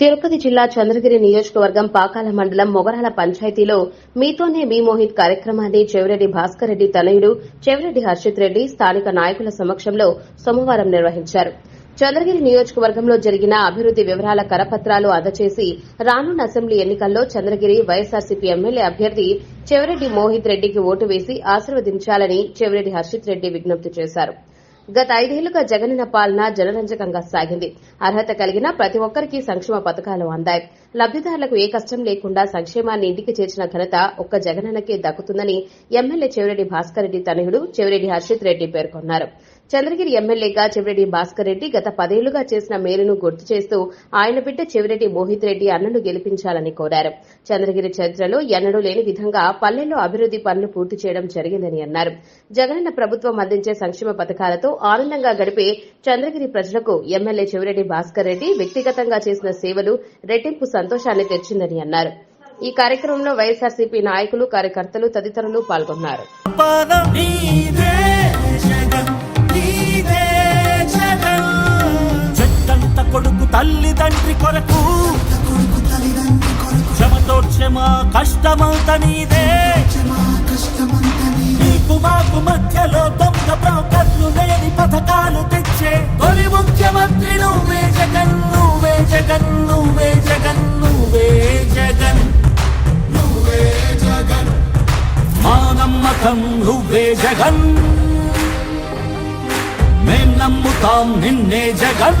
తిరుపతి జిల్లా చంద్రగిరి నియోజకవర్గం పాకాల మండలం మొగరాల పంచాయతీలో మీతోనే మీ మోహిత్ కార్యక్రమాన్ని చెవిరెడ్డి భాస్కర్ రెడ్డి తనయుడు చెవిరెడ్డి హర్షిత్ రెడ్డి స్థానిక నాయకుల సమక్షంలో సోమవారం నిర్వహించారు. చంద్రగిరి నియోజకవర్గంలో జరిగిన అభివృద్ది వివరాల కరపత్రాలు అందజేసి రానున్న అసెంబ్లీ ఎన్నికల్లో చంద్రగిరి వైఎస్సార్సీపీ ఎమ్మెల్యే అభ్యర్థి చెవిరెడ్డి మోహిత్ రెడ్డికి ఓటు వేసి ఆశీర్వదించాలని చెవిరెడ్డి హర్షిత్ రెడ్డి విజ్ఞప్తి చేశారు. గత ఐదేళ్ళుగా జగనన్న పాలన జనరంజకంగా సాగింది. అర్హత కలిగిన ప్రతి ఒక్కరికి సంక్షేమ పథకాలు అందాయి. లబ్దిదారులకు ఏ కష్టం లేకుండా సంక్షేమాన్ని ఇంటికి చేర్చిన ఘనత ఒక్క జగనన్నకే దక్కుతుందని ఎమ్మెల్యే చెవిరెడ్డి భాస్కర్ రెడ్డి తనయుడు చెవిరెడ్డి హర్షిత్ రెడ్డి పేర్కొన్నారు. చంద్రగిరి ఎమ్మెల్యేగా చెవిరెడ్డి భాస్కర్ రెడ్డి గత పదేళ్ళుగా చేసిన మేలును గుర్తు చేస్తూ ఆయన బిడ్డ చెవిరెడ్డి మోహిత్ రెడ్డి అన్నను గెలిపించాలని కోరారు. చంద్రగిరి చరిత్రలో ఎన్నడూ లేని విధంగా పల్లెల్లో అభివృద్ది పనులు పూర్తి చేయడం జరిగిందని అన్నారు. జగనన్న ప్రభుత్వం అందించే సంక్షేమ పథకాలతో ఆనందంగా గడిపే చంద్రగిరి ప్రజలకు ఎమ్మెల్యే చెవిరెడ్డి భాస్కర్ రెడ్డి వ్యక్తిగతంగా చేసిన సేవలు రెట్టింపు సంతోషాన్ని తెచ్చిందని అన్నారు. ఈ కార్యక్రమంలో వైఎస్ఆర్సీపీ నాయకులు కార్యకర్తలు తదితరులు పాల్గొన్నారు. తల్లిదండ్రి కొరకు క్షమతో క్షమ కష్టమంత నీదే. నీకు మాకు మధ్యలో దొంగ బ్రోకర్లు లేని పథకాలు తెచ్చే. తొలి ముఖ్యమంత్రి నువ్వే జగన్ నువ్వే జగన్ నువ్వే జగన్ నువ్వే జగన్ నువ్వే జగన్. మా నమ్మకం నువ్వే జగన్. మేం నమ్ముతాం నిన్నే జగన్.